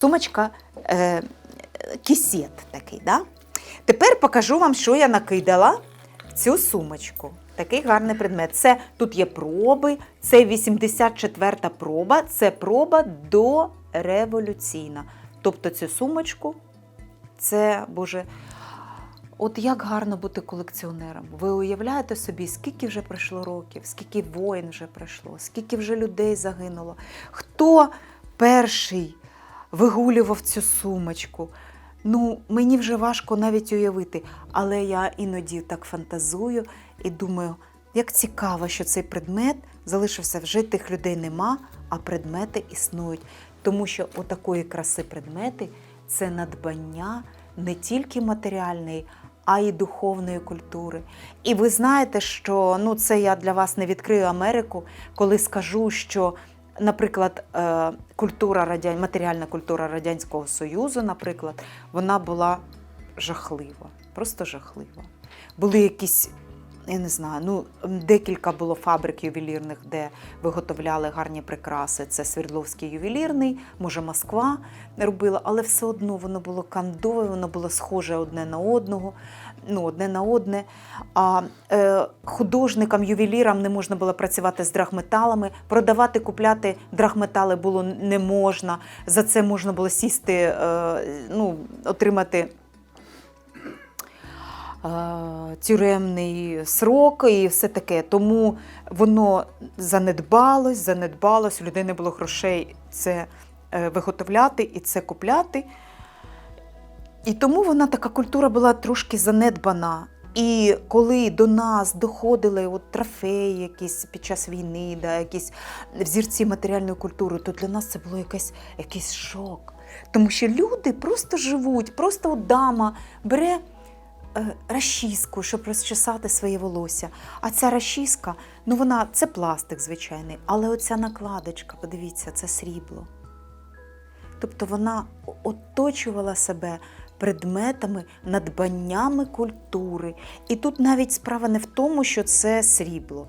Сумочка е, кісет такий. Да? Тепер покажу вам, що я накидала в цю сумочку. Такий гарний предмет. Це тут є проби, це 84-та проба, це проба дореволюційна. Тобто цю сумочку, це, Боже, от як гарно бути колекціонером. Ви уявляєте собі, скільки вже пройшло років, скільки воїн вже пройшло, скільки вже людей загинуло. Хто перший вигулював цю сумочку? Ну, мені вже важко навіть уявити, але я іноді так фантазую і думаю, як цікаво, що цей предмет залишився вже тих людей нема, а предмети існують. Тому що отакої краси предмети це надбання не тільки матеріальної, а й духовної культури. І ви знаєте, що ну це я для вас не відкрию Америку, коли скажу, що, наприклад, е, культура радян... матеріальна культура Радянського Союзу, наприклад, вона була жахлива, просто жахлива. Були якісь. Я не знаю, ну декілька було фабрик ювелірних, де виготовляли гарні прикраси. Це Свердловський ювелірний, може Москва робила, але все одно воно було кандове, воно було схоже одне на одного, ну одне на одне. А е, художникам, ювелірам не можна було працювати з драгметалами, продавати, купляти драгметали було не можна. За це можна було сісти, е, ну, отримати тюремний срок і все таке. Тому воно занедбалось, занедбалось, у людей не було грошей це е, виготовляти і це купляти. І тому вона така культура була трошки занедбана. І коли до нас доходили от трофеї якісь під час війни, да, якісь взірці матеріальної культури, то для нас це було якийсь, якийсь шок. Тому що люди просто живуть, просто от дама бере е, розчіску, щоб розчесати своє волосся. А ця розчіска, ну вона це пластик звичайний, але оця накладочка, подивіться, це срібло. Тобто вона оточувала себе предметами, надбаннями культури. І тут навіть справа не в тому, що це срібло.